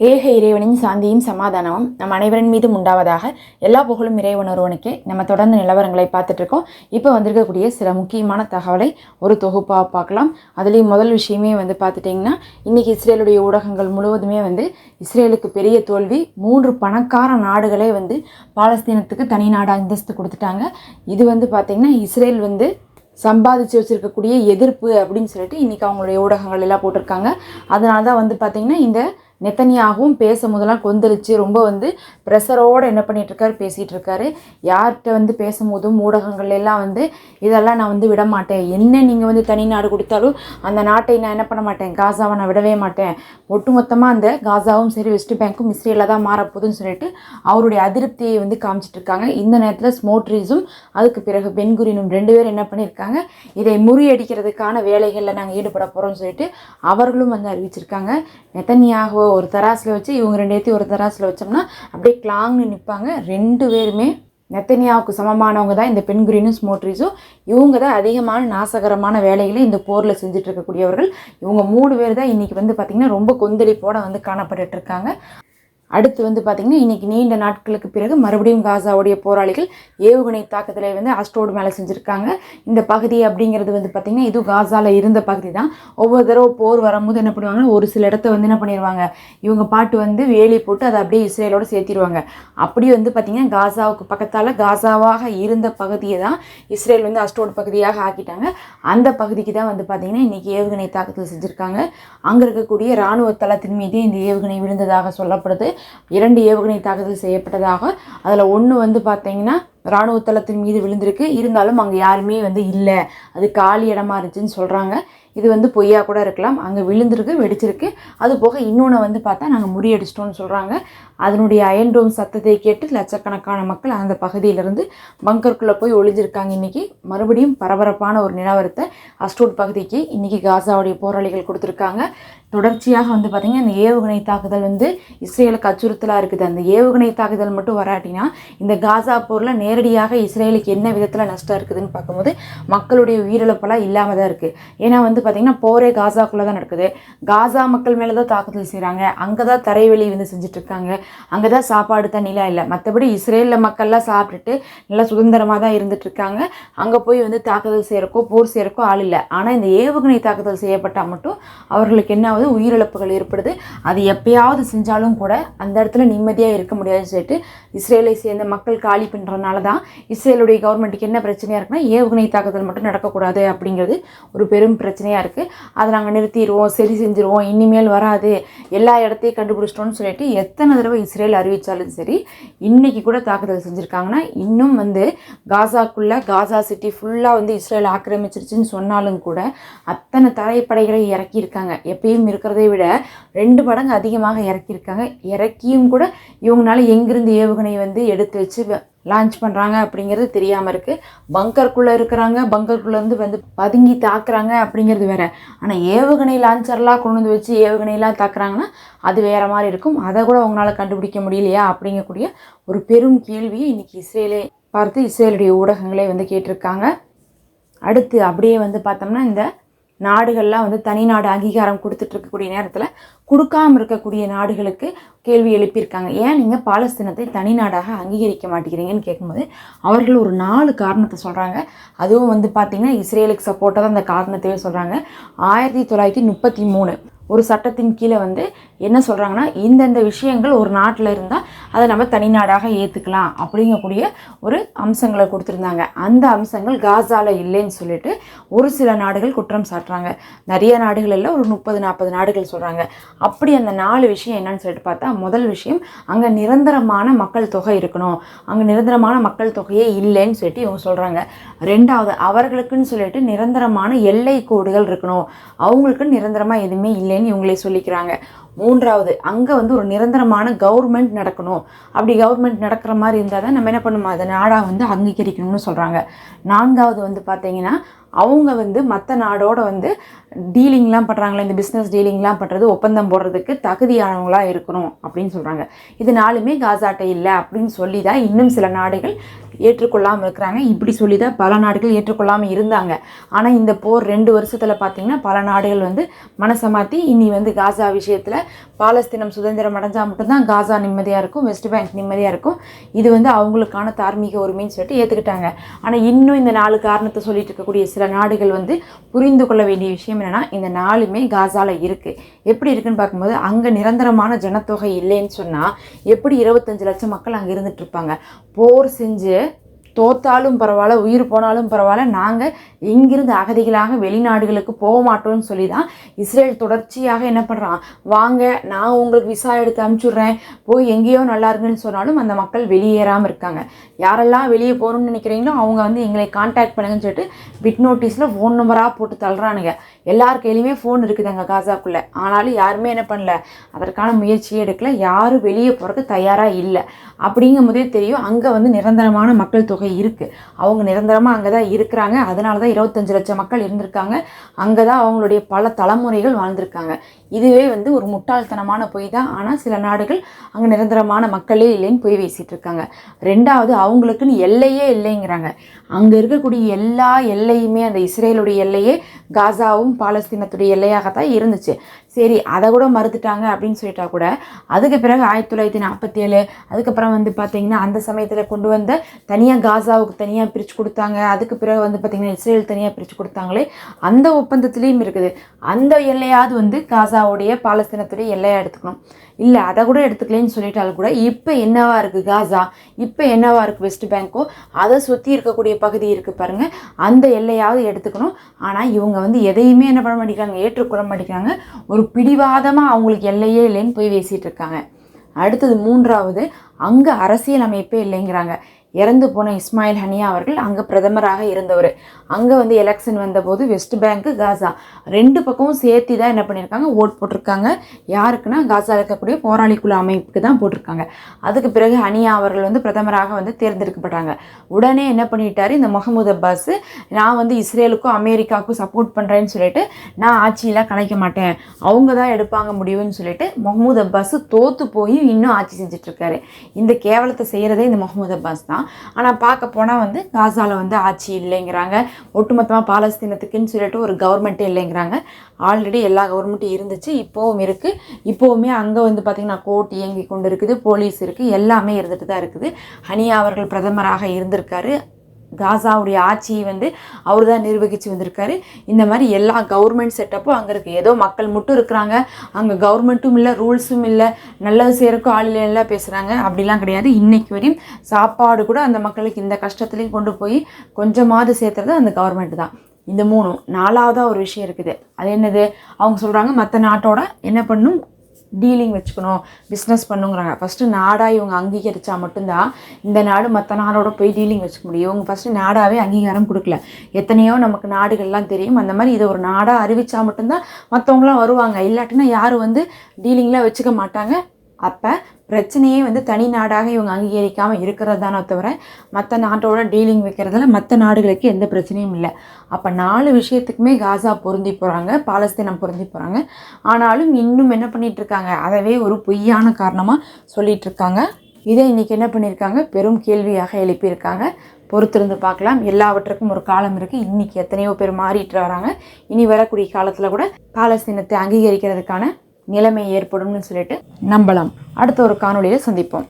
ஏக இறைவனின் சாந்தியும் சமாதானமும் நம் அனைவரின் மீதும் உண்டாவதாக எல்லா புகழும் இறைவன் ஒருவனுக்கே நம்ம தொடர்ந்து நிலவரங்களை பார்த்துட்டு இருக்கோம் இப்போ வந்திருக்கக்கூடிய சில முக்கியமான தகவலை ஒரு தொகுப்பாக பார்க்கலாம். அதுலேயும் முதல் விஷயமே வந்து பார்த்துட்டிங்கன்னா இன்றைக்கி இஸ்ரேலுடைய ஊடகங்கள் முழுவதுமே வந்து இஸ்ரேலுக்கு பெரிய தோல்வி மூன்று பணக்கார நாடுகளே வந்து பாலஸ்தீனத்துக்கு தனி நாடு அந்தஸ்து கொடுத்துட்டாங்க. இது வந்து பார்த்திங்கன்னா இஸ்ரேல் வந்து சம்பாதிச்சு வச்சுருக்கக்கூடிய எதிர்ப்பு அப்படின்னு சொல்லிட்டு இன்றைக்கி அவங்களுடைய ஊடகங்கள் எல்லாம் போட்டிருக்காங்க. அதனால தான் வந்து பார்த்திங்கன்னா இந்த நெத்தனியாகவும் பேச முதலாம் கொந்தளிச்சு ரொம்ப வந்து ப்ரெஷரோடு என்ன பண்ணிகிட்ருக்காரு பேசிகிட்டு இருக்காரு யார்கிட்ட வந்து பேசும்போதும் ஊடகங்கள் எல்லாம் வந்து இதெல்லாம் நான் வந்து விட மாட்டேன் என்ன நீங்கள் வந்து தனி நாடு கொடுத்தாலும் அந்த நாட்டை நான் என்ன பண்ண மாட்டேன்? காசாவை நான் விடவே மாட்டேன். ஒட்டுமொத்தமாக அந்த காசாவும் சரி வெஸ்ட் பேங்க்கும் இஸ்ரேலில் தான் மாறப்போகுதுன்னு சொல்லிட்டு அவருடைய அதிருப்தியை வந்து காமிச்சிட்ருக்காங்க இந்த நேரத்தில் ஸ்மோட்ரிஸும் அதுக்கு பிறகு பென்குரினும் ரெண்டு பேரும் என்ன பண்ணியிருக்காங்க? இதை முறியடிக்கிறதுக்கான வேலைகளில் நாங்கள் ஈடுபட போகிறோம்னு சொல்லிட்டு அவர்களும் வந்து அறிவிச்சிருக்காங்க. நெத்தனியாக ஒரு தராசில் வச்சு இவங்க ரெண்டேத்தையும் ஒரு தராசில் வச்சோம்னா அப்படியே கிளாங்னு நிற்பாங்க ரெண்டு பேருமே நெத்தனியாவுக்கு சமமானவங்க தான் இந்த பெண்குரினும் ஸ்மோட்ரிஸும் இவங்க தான் அதிகமான நாசகரமான வேலைகளை இந்த போரில் செஞ்சுட்டு இருக்கக்கூடியவர்கள். இவங்க மூணு பேர் தான் இன்றைக்கி வந்து பார்த்திங்கன்னா ரொம்ப கொந்தளிப்போட வந்து காணப்பட்டுருக்காங்க இருக்காங்க. அடுத்து வந்து பார்த்திங்கன்னா இன்றைக்கி நீண்ட நாட்களுக்கு பிறகு மறுபடியும் காசாவுடைய போராளிகள் ஏவுகணை தாக்குதலை வந்து அஸ்டோடு மேலே செஞ்சுருக்காங்க. இந்த பகுதி அப்படிங்கிறது வந்து பார்த்திங்கன்னா இது காசாவில் இருந்த பகுதி தான். ஒவ்வொரு தடவை போர் வரும்போது என்ன பண்ணுவாங்கன்னா ஒரு சில இடத்த வந்து என்ன பண்ணிடுவாங்க இவங்க பாட்டு வந்து வேலி போட்டு அதை அப்படியே இஸ்ரேலோடு சேர்த்திடுவாங்க அப்படி வந்து பார்த்திங்கன்னா காசாவுக்கு பக்கத்தால் காசாவாக இருந்த பகுதியை தான் இஸ்ரேல் வந்து அஸ்டோடு பகுதியாக ஆக்கிட்டாங்க. அந்த பகுதிக்கு தான் வந்து பார்த்திங்கன்னா இன்றைக்கி ஏவுகணை தாக்குதல் செஞ்சுருக்காங்க. அங்கே இருக்கக்கூடிய இராணுவ தளத்தின் மீது இந்த ஏவுகணை விழுந்ததாக சொல்லப்படுது. இரண்டு ஏவுகணை தாக்குதல் செய்யப்பட்டதாக அதில் ஒன்று வந்து பார்த்தீங்கன்னா இராணுவ தளத்தின் மீது விழுந்திருக்கு. இருந்தாலும் அங்கே யாருமே வந்து இல்லை. அது காலி இடமா இருந்துச்சுன்னு சொல்கிறாங்க இது வந்து பொய்யா கூட இருக்கலாம். அங்கே விழுந்திருக்கு வெடிச்சிருக்கு. அது போக இன்னொன்று வந்து பார்த்தா நாங்கள் முறியடிச்சிட்டோம்னு சொல்கிறாங்க அதனுடைய அயன்டோம் சத்தத்தை கேட்டு லட்சக்கணக்கான மக்கள் அந்த பகுதியிலிருந்து பங்கருக்குள்ளே போய் ஒளிஞ்சிருக்காங்க இன்றைக்கி மறுபடியும் பரபரப்பான ஒரு நிலவரத்தை அஸ்டோட் பகுதிக்கு இன்றைக்கி காசாவுடைய போராளிகள் கொடுத்துருக்காங்க. தொடர்ச்சியாக வந்து பார்த்திங்கன்னா இந்த ஏவுகணை தாக்குதல் வந்து இஸ்ரேலுக்கு அச்சுறுத்தலாக இருக்குது. அந்த ஏவுகணை தாக்குதல் மட்டும் வராட்டினா இந்த காசா போரில் நேரடியாக இஸ்ரேலுக்கு என்ன விதத்தில் நஷ்டம் இருக்குதுன்னு பார்க்கும்போது மக்களுடைய உயிரிழப்பெல்லாம் இல்லாமல் தான் இருக்குது ஏன்னா வந்து பார்த்திங்கன்னா போரே காசாக்குள்ளே தான் நடக்குது. காசா மக்கள் மேலே தான் தாக்குதல் செய்கிறாங்க அங்கே தான் தரைவெளி வந்து செஞ்சுட்ருக்காங்க. அங்கே தான் சாப்பாடு தண்ணிலாம் இல்லை. மற்றபடி இஸ்ரேலில் மக்கள்லாம் சாப்பிட்டுட்டு நல்லா சுதந்திரமாக தான் இருந்துகிட்ருக்காங்க அங்கே போய் வந்து தாக்குதல் செய்கிறக்கோ போர் செய்கிறக்கோ ஆள் இல்லை. ஆனால் இந்த ஏவுகணை தாக்குதல் செய்யப்பட்டால் மட்டும் அவர்களுக்கு என்ன ஆகுது? உயிரிழப்புகள் ஏற்படுது. அது எப்பயாவது செஞ்சாலும் கூட அந்த இடத்துல நிம்மதியாக இருக்க முடியாதுன்னு சொல்லிட்டு இஸ்ரேலை சேர்ந்த மக்கள் காலி பண்ணுறதுனால தான் இஸ்ரேலுடைய கவர்மெண்ட்டுக்கு என்ன பிரச்சனையாக இருக்குன்னா ஏவுகணை தாக்குதல் மட்டும் நடக்கக்கூடாது அப்படிங்கிறது ஒரு பெரும் பிரச்சனையாக இருக்குது அதை நாங்கள் நிறுத்திடுவோம் சரி செஞ்சுருவோம் இனிமேல் வராது எல்லா இடத்தையும் கண்டுபிடிச்சிட்டோம்னு சொல்லிட்டு எத்தனை தடவை இஸ்ரேல் அறிவித்தாலும் சரி இன்றைக்கி கூட தாக்குதல் செஞ்சுருக்காங்கன்னா இன்னும் வந்து காசாக்குள்ளே காசா சிட்டி ஃபுல்லாக வந்து இஸ்ரேல் ஆக்கிரமிச்சிருச்சுன்னு சொன்னாலும் கூட அத்தனை தரைப்படைகளை இறக்கியிருக்காங்க. எப்பயும் இருக்கிறதை விட ரெண்டு மடங்கு அதிகமாக இறக்கியிருக்காங்க. இறக்கியும் கூட இவங்களால எங்கிருந்து ஏவுகணை வந்து எடுத்து வச்சு லான்ச் பண்ணுறாங்க அப்படிங்கிறது தெரியாமல் இருக்குது பங்கருக்குள்ளே இருக்கிறாங்க பங்கருக்குள்ளேருந்து வந்து பதுங்கி தாக்குறாங்க அப்படிங்கிறது வேறு. ஆனால் ஏவுகணை லான்ச்சர்லாம் கொண்டு வந்து வச்சு ஏவுகணைலாம் தாக்குறாங்கன்னா அது வேறு மாதிரி இருக்கும். அதை கூட அவங்களால கண்டுபிடிக்க முடியலையா அப்படிங்கக்கூடிய ஒரு பெரும் கேள்வியை இன்றைக்கி இஸ்ரேலே பார்த்து இஸ்ரேலுடைய ஊடகங்களே வந்து கேட்டிருக்காங்க. அடுத்து அப்படியே வந்து பார்த்தோம்னா இந்த நாடுகள்லாம் வந்து தனி நாடு அங்கீகாரம் கொடுத்துட்டு இருக்கக்கூடிய நேரத்தில் கொடுக்காம இருக்கக்கூடிய நாடுகளுக்கு கேள்வி எழுப்பியிருக்காங்க. ஏன் நீங்கள் பாலஸ்தீனத்தை தனி நாடாக அங்கீகரிக்க மாட்டேங்கிறீங்கன்னு கேட்கும்போது அவர்கள் ஒரு நாலு காரணத்தை சொல்கிறாங்க அதுவும் வந்து பார்த்திங்கன்னா இஸ்ரேலுக்கு சப்போர்ட்டாக தான் அந்த காரணத்தையே சொல்கிறாங்க ஆயிரத்தி தொள்ளாயிரத்தி முப்பத்தி மூணு ஒரு சட்டத்தின் கீழே வந்து என்ன சொல்கிறாங்கன்னா இந்தந்த விஷயங்கள் ஒரு நாட்டில் இருந்தால் அதை நம்ம தனிநாடாக ஏற்றுக்கலாம் அப்படிங்கக்கூடிய ஒரு அம்சங்களை கொடுத்துருந்தாங்க. அந்த அம்சங்கள் காசாவில் இல்லைன்னு சொல்லிட்டு ஒரு சில நாடுகள் குற்றம் சாட்டுறாங்க. நிறைய நாடுகள் இல்லை ஒரு முப்பது நாற்பது நாடுகள் சொல்கிறாங்க அப்படி அந்த நாலு விஷயம் என்னன்னு சொல்லிட்டு பார்த்தா முதல் விஷயம் அங்கே நிரந்தரமான மக்கள் தொகை இருக்கணும். அங்கே நிரந்தரமான மக்கள் தொகையே இல்லைன்னு சொல்லிட்டு இவங்க சொல்கிறாங்க ரெண்டாவது அவர்களுக்குன்னு சொல்லிட்டு நிரந்தரமான எல்லை கோடுகள் இருக்கணும். அவங்களுக்கு நிரந்தரமாக எதுவுமே இல்லைன்னு இவங்களே சொல்லிக்கிறாங்க. மூன்றாவது அங்கே வந்து ஒரு நிரந்தரமான கவர்மெண்ட் நடக்கணும். அப்படி கவர்மெண்ட் நடக்கிற மாதிரி இருந்தால் தான் நம்ம என்ன பண்ணுவோம் அதை நாடாக வந்து அங்கீகரிக்கணும்னு சொல்கிறாங்க நான்காவது வந்து பார்த்தீங்கன்னா அவங்க வந்து மற்ற நாடோட வந்து டீலிங்லாம் பண்ணுறாங்களே இந்த பிஸ்னஸ் டீலிங்லாம் பண்ணுறது ஒப்பந்தம் போடுறதுக்கு தகுதியானவங்களாக இருக்கணும் அப்படின்னு சொல்கிறாங்க இது நாலுமே காசாட்டை இல்லை அப்படின்னு சொல்லி தான் இன்னும் சில நாடுகள் ஏற்றுக்கொள்ளாமல் இருக்கிறாங்க. இப்படி சொல்லி தான் பல நாடுகள் ஏற்றுக்கொள்ளாமல் இருந்தாங்க. ஆனால் இந்த போர் ரெண்டு வருஷத்தில் பார்த்திங்கன்னா பல நாடுகள் வந்து மனசை மாற்றி இனி வந்து காசா விஷயத்தில் பாலஸ்தீனம் சுதந்திரம் அடைஞ்சால் மட்டும்தான் காசா நிம்மதியாக இருக்கும் வெஸ்ட் பேங்க் நிம்மதியாக இருக்கும். இது வந்து அவங்களுக்கான தார்மீக உரிமைன்னு சொல்லிட்டு ஏற்றுக்கிட்டாங்க ஆனால் இன்னும் இந்த நாலு காரணத்தை சொல்லிட்டு இருக்கக்கூடிய சில நாடுகள் வந்து புரிந்து கொள்ள வேண்டிய விஷயம் என்னென்னா இந்த நாளுமே காசாவில் இருக்குது எப்படி இருக்குன்னு பார்க்கும்போது அங்கே நிரந்தரமான ஜனத்தொகை இல்லைன்னு சொன்னால் எப்படி இருபத்தஞ்சு லட்சம் மக்கள் அங்கே இருந்துகிட்டு இருப்பாங்க. போர் செஞ்சு தோத்தாலும் பரவாயில்ல உயிர் போனாலும் பரவாயில்ல நாங்கள் இங்கிருந்து அகதிகளாக வெளிநாடுகளுக்கு போக மாட்டோம்னு சொல்லி தான் இஸ்ரேல் தொடர்ச்சியாக என்ன பண்ணுறான் வாங்க நான் உங்களுக்கு விசா எடுத்து அனுப்பிச்சுட்றேன் போய் எங்கேயோ நல்லா இருக்குன்னு சொன்னாலும் அந்த மக்கள் வெளியேறாமல் இருக்காங்க. யாரெல்லாம் வெளியே போகணும்னு நினைக்கிறீங்களோ அவங்க வந்து எங்களை காண்டாக்ட் பண்ணுங்கன்னு சொல்லிட்டு பிட் நோட்டீஸில் ஃபோன் நம்பராக போட்டு தள்ளுறானுங்க. எல்லார் கையிலையுமே ஃபோன் இருக்குது அங்கே காசாக்குள்ளே. ஆனாலும் யாருமே என்ன பண்ணல. அதற்கான முயற்சியே எடுக்கல. யாரும் வெளியே போகிறதுக்கு தயாராக இல்லை. அப்படிங்கும் போதே தெரியும் அங்கே வந்து நிரந்தரமான மக்கள் தொகை இருக்குது அவங்க நிரந்தரமாக அங்கே தான் இருக்கிறாங்க. அதனால தான் இருபத்தஞ்சு லட்சம் மக்கள் இருந்திருக்காங்க. அங்கே தான் அவங்களுடைய பல தலைமுறைகள் வாழ்ந்திருக்காங்க. இதுவே வந்து ஒரு முட்டாள்தனமான பொய் தான். ஆனால் சில நாடுகள் அங்கே நிரந்தரமான மக்களே இல்லைன்னு பொய் வீசிகிட்டு இருக்காங்க. ரெண்டாவது அவங்களுக்குன்னு எல்லையே இல்லைங்கிறாங்க. அங்கே இருக்கக்கூடிய எல்லா எல்லையுமே அந்த இஸ்ரேலுடைய எல்லையே காசாவும் பாலஸ்தீனத்துடைய எல்லையாக தான் இருந்துச்சு. சரி அதை கூட மறுத்துட்டாங்க அப்படின்னு சொல்லிட்டா கூட அதுக்கு பிறகு ஆயிரத்தி தொள்ளாயிரத்தி நாற்பத்தி ஏழு அதுக்கப்புறம் வந்து பார்த்திங்கன்னா அந்த சமயத்தில் கொண்டு வந்த தனியாக காசாவுக்கு தனியாக பிரித்து கொடுத்தாங்க. அதுக்கு பிறகு வந்து பார்த்திங்கன்னா இஸ்ரேல் தனியாக பிரித்து கொடுத்தாங்களே அந்த ஒப்பந்தத்துலேயும் இருக்குது. அந்த எல்லையாவது வந்து காசாவுடைய பாலஸ்தீனத்துடைய எல்லையாக எடுத்துக்கணும். இல்லை அதை கூட எடுத்துக்கலன்னு சொல்லிட்டாலும் கூட இப்போ என்னவா இருக்குது காசா? இப்போ என்னவா இருக்குது வெஸ்ட் பேங்க்கோ அதை சுற்றி இருக்கக்கூடிய பகுதி இருக்குது பாருங்கள் அந்த எல்லையாவது எடுத்துக்கணும். ஆனால் இவங்க வந்து எதையுமே என்ன பண்ண மாட்டேங்கிறாங்க ஏற்றுக்கொள்ள மாட்டேங்கிறாங்க. ஒரு பிடிவாதமாக அவங்களுக்கு எல்லையே இல்லைன்னு போய் பேசிகிட்டு இருக்காங்க. அடுத்தது மூன்றாவது அங்கே அரசியல் அமைப்பே இல்லைங்கிறாங்க. இறந்து போன இஸ்மாயில் ஹனியா அவர்கள் அங்கே பிரதமராக இருந்தவர். அங்கே வந்து எலெக்ஷன் வந்தபோது வெஸ்ட் பேங்க்கு காசா ரெண்டு பக்கமும் சேர்த்து தான் என்ன பண்ணியிருக்காங்க ஓட் போட்டிருக்காங்க. யாருக்குன்னா காசா இருக்கக்கூடிய போராளி குழு அமைப்புக்கு தான் போட்டிருக்காங்க. அதுக்கு பிறகு ஹனியா அவர்கள் வந்து பிரதமராக வந்து தேர்ந்தெடுக்கப்பட்டாங்க. உடனே என்ன பண்ணிட்டார்? இந்த முகமது அப்பாஸ் நான் வந்து இஸ்ரேலுக்கும் அமெரிக்காவுக்கும் சப்போர்ட் பண்ணுறேன்னு சொல்லிட்டு நான் ஆட்சியெல்லாம் கலைக்க மாட்டேன். அவங்க தான் எடுப்பாங்க முடிவுன்னு சொல்லிட்டு முகமது அப்பாஸ் தோற்று போய் இன்னும் ஆட்சி செஞ்சிட்ருக்காரு இந்த கேவலத்தை செய்கிறதே இந்த முகமது அப்பாஸ் தான். ஆனால் பார்க்க போனால் வந்து காசாவில் வந்து ஆட்சி இல்லைங்கிறாங்க. ஒட்டுமொத்தமாக பாலஸ்தீனத்துக்குன்னு சொல்லிட்டு ஒரு கவர்மெண்ட்டே இல்லைங்கிறாங்க. ஆல்ரெடி எல்லா கவர்மெண்ட்டும் இருந்துச்சு இப்போவும் இருக்குது இப்போவுமே அங்கே வந்து பார்த்திங்கன்னா கோர்ட் இயங்கி கொண்டு இருக்குது போலீஸ் இருக்குது எல்லாமே இருந்துட்டு தான் இருக்குது. ஹனியா அவர்கள் பிரதமராக இருந்திருக்காரு. காசாவுடைய ஆட்சியை வந்து அவர் தான் நிர்வகித்து வந்திருக்காரு. இந்த மாதிரி எல்லா கவர்மெண்ட் செட்டப்பும் அங்கே இருக்குது ஏதோ மக்கள் மட்டும் இருக்கிறாங்க. அங்கே கவர்மெண்ட்டும் இல்லை ரூல்ஸும் இல்லை. நல்லது செய்கிறக்கும் ஆள் எல்லாம் பேசுகிறாங்க அப்படிலாம் கிடையாது. இன்னைக்கு வரையும் சாப்பாடு கூட அந்த மக்களுக்கு இந்த கஷ்டத்துலேயும் கொண்டு போய் கொஞ்சமாவது சேர்த்துறது அந்த கவர்மெண்ட் தான். இந்த மூணும் நாலாவதாக ஒரு விஷயம் இருக்குது. அது என்னது? அவங்க சொல்கிறாங்க மற்ற நாட்டோட என்ன பண்ணும்? டீலிங் வச்சுக்கணும் பிஸ்னஸ் பண்ணுங்கிறாங்க. ஃபஸ்ட்டு நாடாக இவங்க அங்கீகரித்தா மட்டும்தான் இந்த நாடு மற்ற நாடோட போய் டீலிங் வச்சுக்க முடியும். இவங்க ஃபஸ்ட்டு நாடாகவே அங்கீகாரம் கொடுக்கல. எத்தனையோ நமக்கு நாடுகள்லாம் தெரியும். அந்த மாதிரி இதை ஒரு நாடாக அறிவித்தா மட்டும்தான் மற்றவங்களாம் வருவாங்க. இல்லாட்டினா யாரும் வந்து டீலிங்லாம் வச்சுக்க மாட்டாங்க. அப்போ பிரச்சனையே வந்து தனி நாடாக இவங்க அங்கீகரிக்காமல் இருக்கிறது தானே தவிர மற்ற நாட்டோட டீலிங் வைக்கிறதுல மற்ற நாடுகளுக்கு எந்த பிரச்சனையும் இல்லை. அப்போ நாலு விஷயத்துக்குமே காசா பொருந்தி போகிறாங்க பாலஸ்தீனம் பொருந்தி போகிறாங்க ஆனாலும் இன்னும் என்ன பண்ணிகிட்ருக்காங்க அதவே ஒரு பொய்யான காரணமாக சொல்லிகிட்ருக்காங்க இதை இன்றைக்கி என்ன பண்ணியிருக்காங்க பெரும் கேள்வியாக எழுப்பியிருக்காங்க. பொறுத்திருந்து பார்க்கலாம். எல்லாவற்றுக்கும் ஒரு காலம் இருக்குது இன்றைக்கி எத்தனையோ பேர் மாறிட்டு வராங்க. இனி வரக்கூடிய காலத்தில் கூட பாலஸ்தீனத்தை அங்கீகரிக்கிறதுக்கான நிலைமை ஏற்படும்னு சொல்லிட்டு நம்பலாம். அடுத்த ஒரு காணொலியில் சந்திப்போம்.